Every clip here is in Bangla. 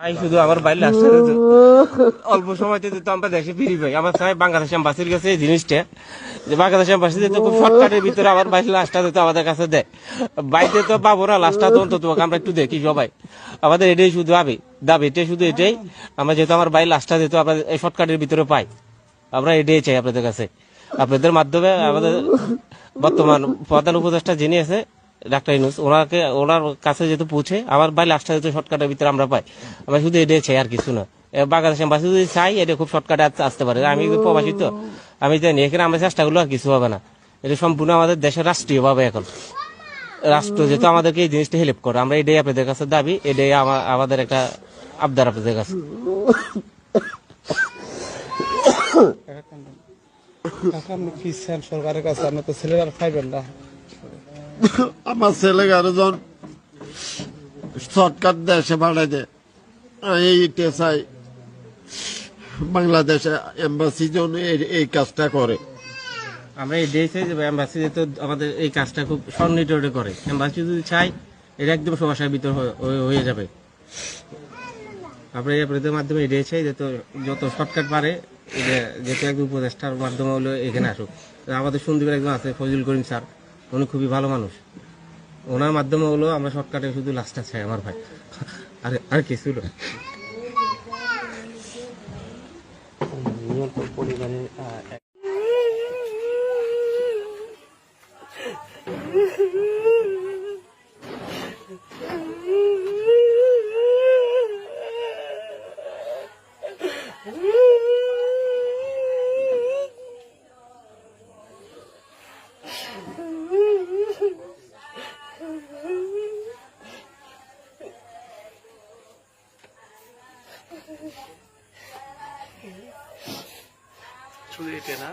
আমার বাংলাদেশ কাছে জিনিসটা। ভিতরে তো আমরা একটু দেখি সবাই। আমাদের এটাই শুধু দাবি। শুধু এটাই। আমরা যেহেতু আমার বাইরে লাস্টটা দিতে আমরা এই শর্টকাটের ভিতরে পাই। আমরা এটাই চাই আপনাদের কাছে। আপনাদের মাধ্যমে আমাদের বর্তমান প্রধান উপদেষ্টা যিনি আছে ডাক্তার ইনুস, ওনাকে, ওনার কাছে যেহেতু পৌঁছে আমার ভাই লাস্টটা যেহেতু শর্টকাটের ভিতরে আমরা পাই। আমরা শুধু এটাই চাই আর কিছু না। বাংলাদেশ এম্বাসি যদি চাই এটা খুব শর্টকাটে আসতে পারে। আমি প্রবাসী তো। আমি জানি, এখানে আমরা চেষ্টা করলে আর কিছু হবে না। এটা সম্পূর্ণ আমাদের দেশের রাষ্ট্রীয় ভাবে এখন। রাষ্ট্র যেহেতু আমাদেরকে এই জিনিসটা হেল্প করে। আমরা এটাই আপনাদের কাছে দাবি, এটাই আমাদের একটা আবদার আপনাদের কাছে। সরকারের কাছে? আপনি তো ছেলেরা পাইবেন না। আমার ছেলে গারজন শর্টকাট দেশে পাঠাই দে। এইটা চাই বাংলাদেশে এম্বাসি জন এই- এই কাজটা করে। আমরা চাই যে এম্বাসি যেহেতু আমাদের এই কাজটা খুব সন্নিট করে। এম্বাসি যদি চাই, এটা একদম সমস্যার ভিতর হয়ে- যাবে। আমরা এই আপনাদের মাধ্যমে এটাই চাই যে তো যত শর্টকাট পারে যেহেতু একদম উপদেষ্টার মাধ্যমে হলো এখানে আসুক। আমাদের সুন্দর একজন আছে ফজল করিম স্যার। উনি খুবই ভালো মানুষ। ওনার মাধ্যমে হলো আমরা শর্টকাটে শুধু লাস্টটা চাই আমার ভাই। আর আর কিছু না। শুধু এটা না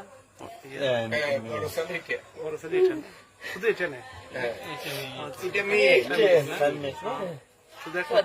ওর সাথে এটা না? শুধু এটা না এটা মেয়ে শুধু একটা?